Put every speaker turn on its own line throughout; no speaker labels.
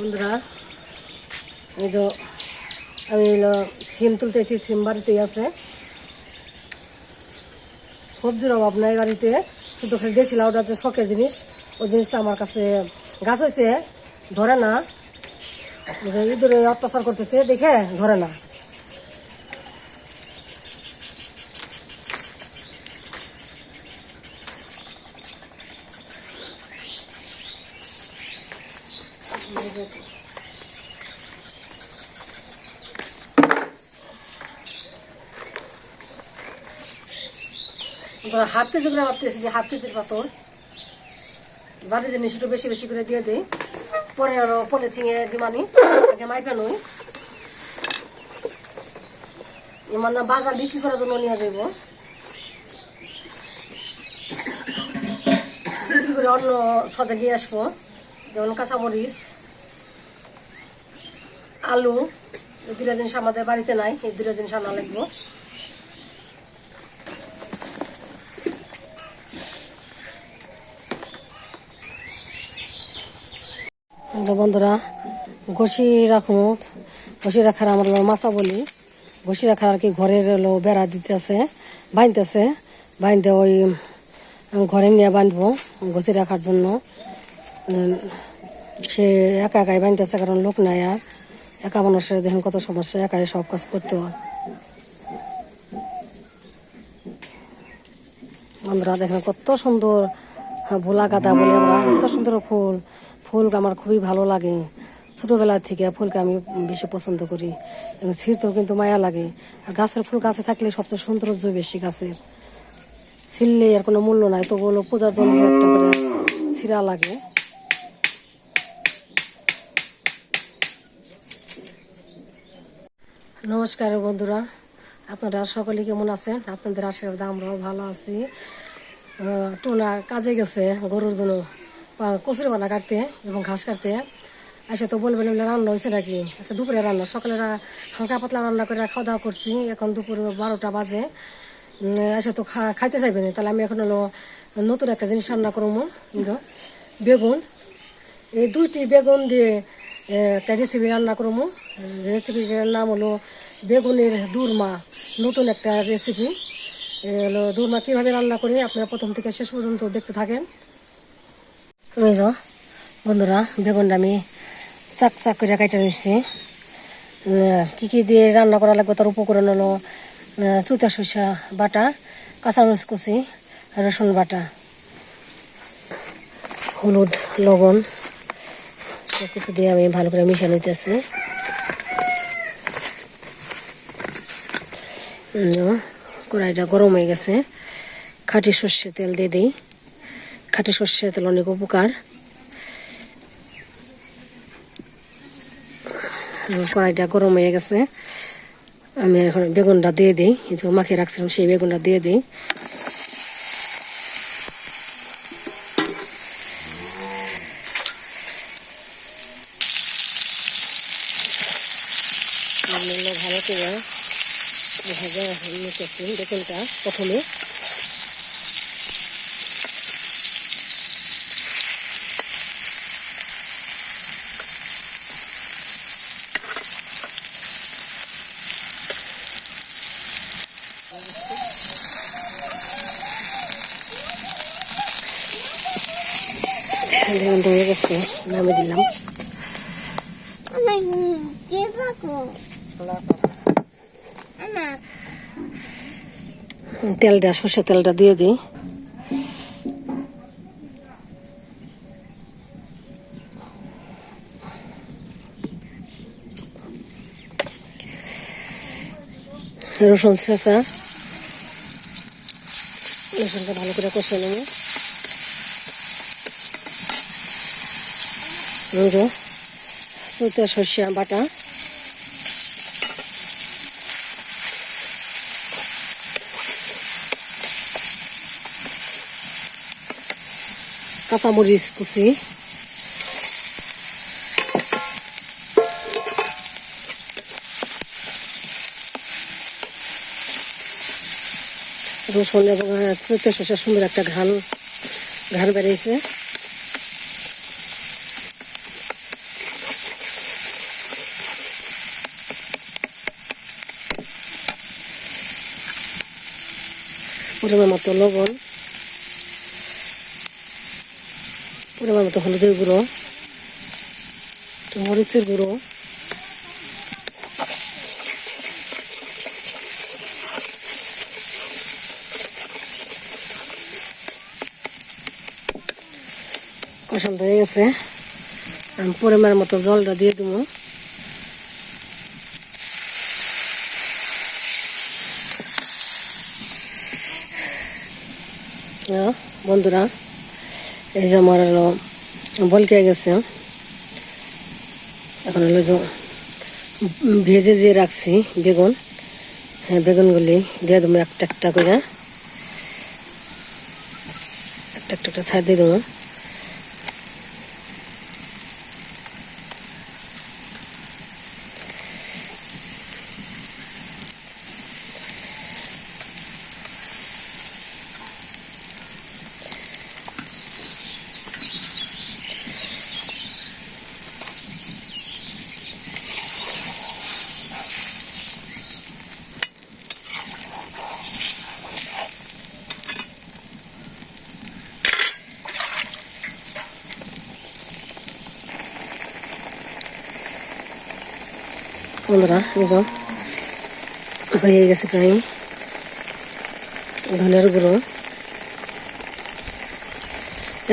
বন্ধুরা, এই যে আমি সিম তুলতেছি সিম বাড়িতেই আছে। সবজির অভাব নাই বাড়িতে, শুধু খালি লাউটা হচ্ছে শখের জিনিস। ওই জিনিসটা আমার কাছে গাছ হয়েছে, ধরে না। ইঁদুরে অত্যাচার করতেছে, দেখে ধরে না। হাফ কেজি করে ভাবতেছি যে হাফ কেজির পাথর। বাড়ির জিনিস একটু বেশি বেশি করে দিয়ে দিই। পরে আরও পরে থেকে দিমানি আগে মাইপা নই। মানে বাজার বিক্রি করার জন্য নিয়ে যাইব। বিক্রি করে অন্য সদে নিয়ে আসব, যেমন কাঁচামরিচ। আলু দুটা জিনিস আমাদের বাড়িতে নাই, এই দুটা জিনিস আনা লাগবো। বন্ধুরা, ঘষি রাখুন ঘষি রাখার আমরা মাছা বলি। ঘষি রাখার আর কি ঘরের হলো বেড়া দিতেছে বাঁধতেছে বাঁধতে ওই ঘরে নিয়ে বাঁধবো ঘষি রাখার জন্য। সে একা একাই বাঁধতেছে কারণ লোক নাই আর। একা মানুষের দেখুন কত সমস্যা একাই সব কাজ করতে হয়। বন্ধুরা দেখেন কত সুন্দর হ্যাঁ, ভোলা গাঁদা বলে আমরা এত সুন্দর ফুল। ফুল আমার খুবই ভালো লাগে। ছোটবেলা থেকে ফুলকে আমি বেশি পছন্দ করি। এবং ছিঁড়তেও কিন্তু মায়া লাগে। আর গাছের ফুল গাছে থাকলে সবচেয়ে সৌন্দর্য বেশি গাছের। ছিঁড়লে আর কোনো মূল্য নাই তবু হলো পূজার জন্য একটা করে ছিঁড়া লাগে। নমস্কার বন্ধুরা। আপনারা সকলে কেমন আছেন? আপনাদের আশীর্বাদ আমরাও ভালো আছি। টোনা কাজে গেছে গরুর জন্য। কচুরি বানা কাটতে এবং ঘাস কাটতে। আসে তো বলবেন রান্না হয়েছে নাকি? আজকে দুপুরে রান্না। সকালেরা হালকা পাতলা রান্না করে খাওয়া দাওয়া করছি। এখন দুপুর বারোটা বাজে। আসে তো খাইতে চাইবে না। তাহলে আমি এখন হলো নতুন একটা জিনিস রান্না করব। বেগুন। এই দুইটি বেগুন দিয়ে একটা রেসিপি রান্না করব। রেসিপির নাম হলো বেগুনের দুরমা। নতুন একটা রেসিপি হলো দুরমা কীভাবে রান্না করি, আপনারা প্রথম থেকে শেষ পর্যন্ত দেখতে থাকেন। ওই বন্ধুরা, বেগুনটা আমি চাক চাক করে কাটা নিচ্ছি কী কী দিয়ে রান্না করা লাগবে তার উপকরণ হলো চুতা সরিষা বাটা, কাঁচামরিচ কুচি, রসুন বাটা, হলুদ, লবণ। কিছু দিয়ে আমি ভালো করে মিশিয়ে নিতেছি। কড়াইটা গরম হয়ে গেছে। খাঁটি সর্ষের তেল দিয়ে দিই। খাঁটি সর্ষের তেল অনেক উপকার। কড়াইটা গরম হয়ে গেছে। আমি এখন বেগুনটা দিয়ে দিই। যে মাখিয়ে রাখছিলাম, সেই বেগুনটা দিয়ে দিই। আমি হলো ভালো করে ভাজা নিতেছি বেগুনটা প্রথমে বেগুনটা হয়ে গেছে নামে তেলটা সর্ষে তেলটা দিয়ে দিই। রসুন ছেঁচা। রসুনটা ভালো করে কষে নেব। চৌতে সর্ষে বাটা। কাঁচামরিচ কুচি। রসুন এবং তেল শসার সুন্দর একটা ঘাল ঘাল বেরিয়েছে। পরিমাণ মতো লবণ। পরিমাণ মতো হলুদের গুঁড়ো, একটু মরিচের গুঁড়ো, কষান হয়ে গেছে। আমি পরিমাণ মতো জলটা দিয়ে দেবো। বন্ধুরা। এই যে আমার হলো বলকে গেছে। এখন হলো যে ভেজে যে রাখছি বেগুন হ্যাঁ বেগুনগুলি দিয়ে দেবো একটা একটা করে। একটা একটা একটা ছাড় দিয়ে দেবো। বন্ধুরা, এই হয়ে গেছে প্রায় ধনের গুঁড়ো,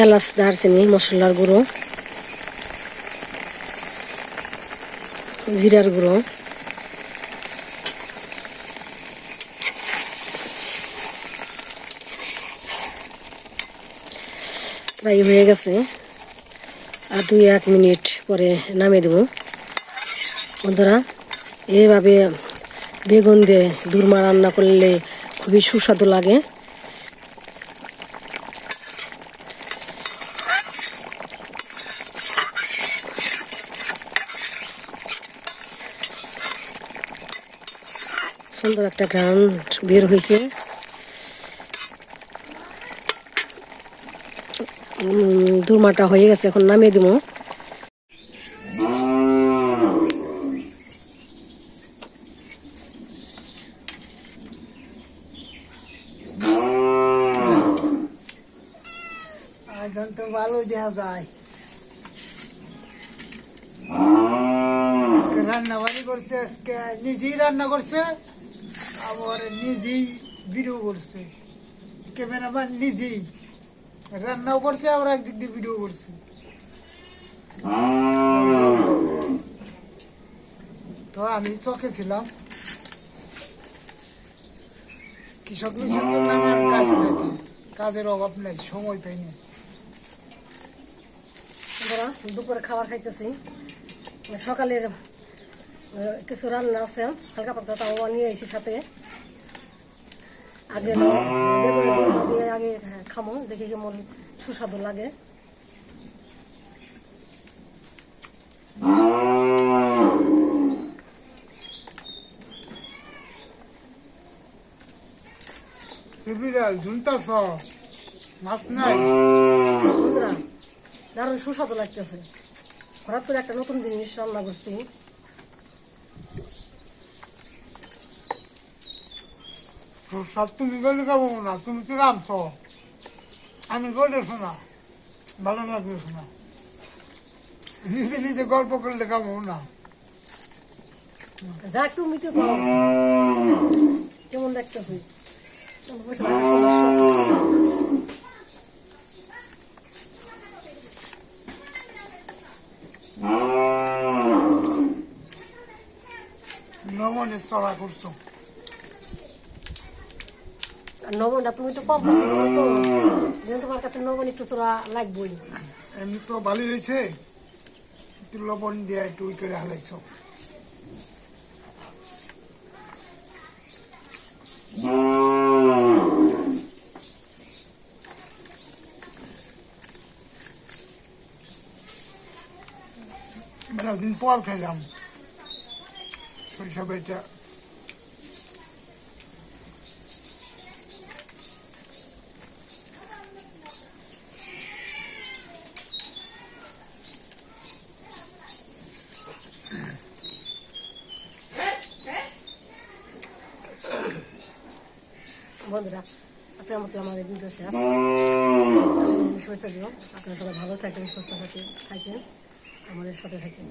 এলাচ, দারচিনি, মশলার গুঁড়ো, জিরার গুঁড়ো, প্রায় হয়ে গেছে। আর দুই এক মিনিট পরে নামিয়ে দেবো। বন্ধুরা এইভাবে বেগুন দিয়ে দুর্মা রান্না করলে খুবই সুস্বাদু লাগে। সুন্দর একটা গ্রাউন্ড বের হয়েছে। দুর্মাটা হয়ে গেছে, এখন নামিয়ে দিব।
এখন তো ভালো দেখা যায়। রান্না বাড়ি করছে, আজকে নিজেই রান্না করছে, আবার নিজেই ভিডিও করছে। ক্যামেরাম্যান নিজেই রান্নাও করছে, আবার একদিক দিয়ে ভিডিও করছে। তো আমি চকে ছিলাম। কৃষক আমি কাজ থাকি। কাজের অভাব নাই, সময় পাইনি
দুপুরে খাবার খাইতেছি। সকালের কিছু রান্না আছে হালকা পাতলা তাও নিয়ে এসেছি সাথে। আগে দিয়ে আগে হ্যাঁ, খামো দেখি কেমন সুস্বাদু লাগে।
বিড়াল ঝুলতা মাছ নাই।
দারুণ সুস্বাদু লাগতেছে। হঠাৎ করে একটা নতুন জিনিস রান্না করছি।
সব তুমি গেলে খাব না তুমি তো আমি গলে শোনা ভালো লাগবে শোনা। নিজে নিজে গল্প করলে খাব না।
যাক তুমি তো কেমন দেখতেছি
নমনের চড়া করছ।
নবনটা তুমি তো কম করো তো যেন তোমার কাছে নবন একটু তোরা লাগবই।
এমনি তো ভালো হয়েছে একটু লবণ দিয়ে একটু ওই করে হালাইছ। দিন পর খেলাম।
আজকে আমাকে আমাদের সবাই ভালো সুস্থ থাকেন আমাদের সাথে থাকেন